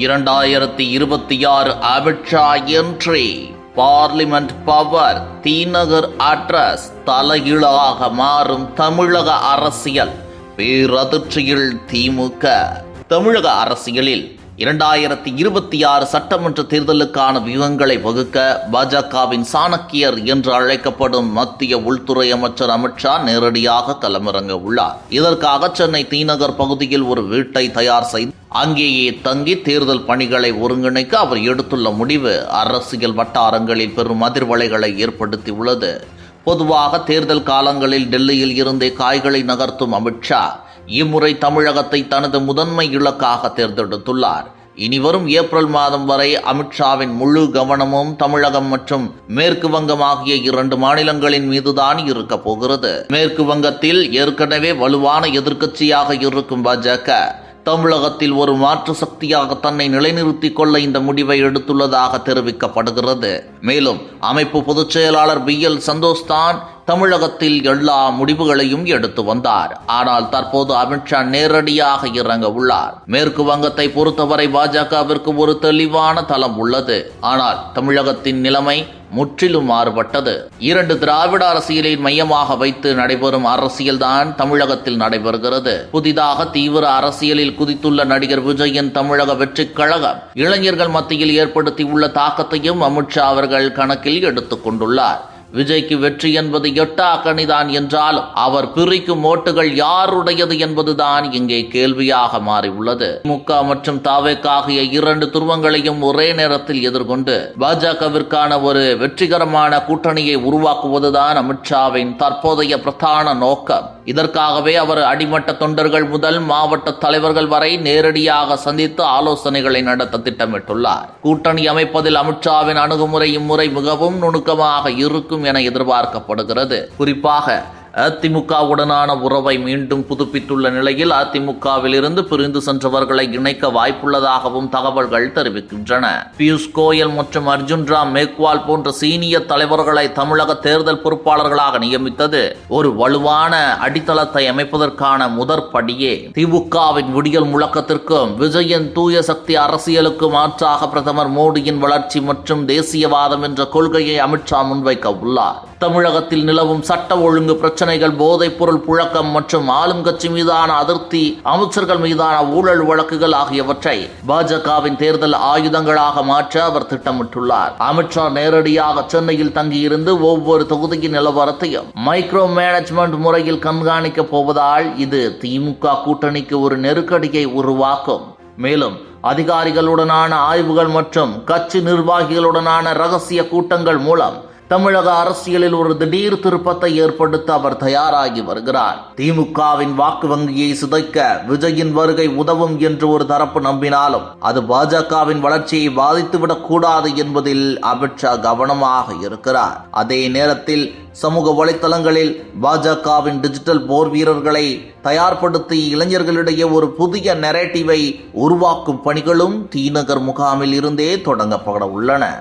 இரண்டாயிரத்தி இருபத்தி ஆறு Amit Shah entry parliament power T Nagar address தலைகீழாக மாறும் தமிழக அரசியல். பேரதிர்ச்சியில் திமுக. தமிழக அரசியலில் இரண்டாயிரத்தி இருபத்தி ஆறு சட்டமன்ற தேர்தலுக்கான வியூகங்களை வகுக்க பாஜகவின் சாணக்கியர் என்று அழைக்கப்படும் மத்திய உள்துறை அமைச்சர் அமித்ஷா நேரடியாக களமிறங்க உள்ளார். இதற்காக சென்னை தீநகர் பகுதியில் ஒரு வீட்டை தயார் செய்து அங்கேயே தங்கி தேர்தல் பணிகளை ஒருங்கிணைக்க அவர் எடுத்துள்ள முடிவு அரசியல் வட்டாரங்களில் பெரும் அதிர்வலைகளை ஏற்படுத்தியுள்ளது. பொதுவாக தேர்தல் காலங்களில் டெல்லியில் இருந்தே காய்களை நகர்த்தும் அமித்ஷா இம்முறை தமிழகத்தை தனது முதன்மை இலக்காக தேர்ந்தெடுத்துள்ளார். இனி வரும் ஏப்ரல் மாதம் வரை அமித்ஷாவின் முழு கவனமும் தமிழகம் மற்றும் மேற்கு வங்கம் ஆகிய இரண்டு மாநிலங்களின் மீதுதான் இருக்க போகிறது. மேற்கு வங்கத்தில் ஏற்கனவே வலுவான எதிர்க்கட்சியாக இருக்கும் பாஜக தமிழகத்தில் ஒரு மாற்று சக்தியாக தன்னை நிலைநிறுத்திக் கொள்ள இந்த முடிவை எடுத்துள்ளதாக தெரிவிக்கப்படுகிறது. மேலும் அமைப்பு பொதுச் செயலாளர் பி எல் சந்தோஷ் தான் தமிழகத்தில் எல்லா முடிவுகளையும் எடுத்து வந்தார். ஆனால் தற்போது அமித்ஷா நேரடியாக இறங்க உள்ளார். மேற்கு வங்கத்தை பொறுத்தவரை பாஜகவிற்கு ஒரு தெளிவான தளம் உள்ளது. ஆனால் தமிழகத்தின் நிலைமை முற்றிலும் மாறுபட்டது. இரண்டு திராவிட அரசியலை மையமாக வைத்து நடைபெறும் அரசியல்தான் தமிழகத்தில் நடைபெறுகிறது. புதிதாக தீவிர அரசியலில் குதித்துள்ள நடிகர் விஜயின் தமிழக வெற்றிக் கழகம் இளைஞர்கள் மத்தியில் ஏற்படுத்தியுள்ள தாக்கத்தையும் அமித்ஷா அவர்கள் கணக்கில் எடுத்துக் கொண்டுள்ளார். விஜய்க்கு வெற்றி என்பது எட்டா கணிதான் என்றாலும் அவர் பிரிக்கும் ஓட்டுகள் யாருடையது என்பதுதான் இங்கே கேள்வியாக மாறியுள்ளது. திமுக மற்றும் தாவேக் ஆகிய இரண்டு துருவங்களையும் ஒரே நேரத்தில் எதிர்கொண்டு பாஜகவிற்கான ஒரு வெற்றிகரமான கூட்டணியை உருவாக்குவதுதான் அமித்ஷாவின் தற்போதைய பிரதான நோக்கம். இதற்காகவே அவர் அடிமட்ட தொண்டர்கள் முதல் மாவட்ட தலைவர்கள் வரை நேரடியாக சந்தித்து ஆலோசனைகளை நடத்த திட்டமிட்டுள்ளார். கூட்டணி அமைப்பதில் அமித்ஷாவின் அணுகுமுறை இம்முறை மிகவும் நுணுக்கமாக இருக்கும் என எதிர்பார்க்கப்படுகிறது. குறிப்பாக அதிமுகவுடனான உறவை மீண்டும் புதுப்பித்துள்ள நிலையில் அதிமுகவிலிருந்து பிரிந்து சென்றவர்களை இணைக்க வாய்ப்புள்ளதாகவும் தகவல்கள் தெரிவிக்கின்றன. பியூஷ் கோயல் மற்றும் அர்ஜுன் ராம் மேக்வால் போன்ற சீனியர் தலைவர்களை தமிழக தேர்தல் பொறுப்பாளர்களாக நியமித்தது. ஒரு வலுவான அடித்தளத்தை அமைப்பதற்கான முதற்படியே திமுகவின் விடியல் முழக்கத்திற்கும் விஜயன் தூய சக்தி அரசியலுக்கும் மாற்றாக பிரதமர் மோடியின் வளர்ச்சி மற்றும் தேசியவாதம் என்ற கொள்கையை அமித்ஷா முன்வைக்க உள்ளார். தமிழகத்தில் நிலவும் சட்ட ஒழுங்கு பிரச்சனைகள் போதைப்பொருள் புழக்கம் மற்றும் ஆளும் கட்சி மீதான அதிருப்தி அமைச்சர்கள் மீதான ஊழல் வழக்குகள் ஆகியவற்றை பாஜகவின் தேர்தல் ஆயுதங்களாக மாற்ற அவர் திட்டமிட்டுள்ளார். அமித்ஷா நேரடியாக சென்னையில் தங்கியிருந்து ஒவ்வொரு தொகுதியின் நிலவரத்தையும் மைக்ரோ மேனேஜ்மெண்ட் முறையில் கண்காணிக்கப் போவதால் இது திமுக கூட்டணிக்கு ஒரு நெருக்கடியை உருவாக்கும். மேலும் அதிகாரிகளுடனான ஆய்வுகள் மற்றும் கட்சி நிர்வாகிகளுடனான ரகசிய கூட்டங்கள் மூலம் தமிழக அரசியலில் ஒரு திடீர் திருப்பத்தை ஏற்படுத்த அவர் தயாராகி வருகிறார். திமுகவின் வாக்கு வங்கியை சிதைக்க விஜயின் வருகை உதவும் என்று ஒரு தரப்பு நம்பினாலும் அது பாஜகவின் வளர்ச்சியை பாதித்துவிடக் கூடாது என்பதில் அமித்ஷா கவனமாக இருக்கிறார். அதே நேரத்தில் சமூக வலைத்தளங்களில் பாஜகவின் டிஜிட்டல் போர் வீரர்களை தயார்படுத்தி இளைஞர்களிடையே ஒரு புதிய நெரேட்டிவை உருவாக்கும் பணிகளும் தீநகர் முகாமில் இருந்தே தொடங்கப்பட உள்ளன.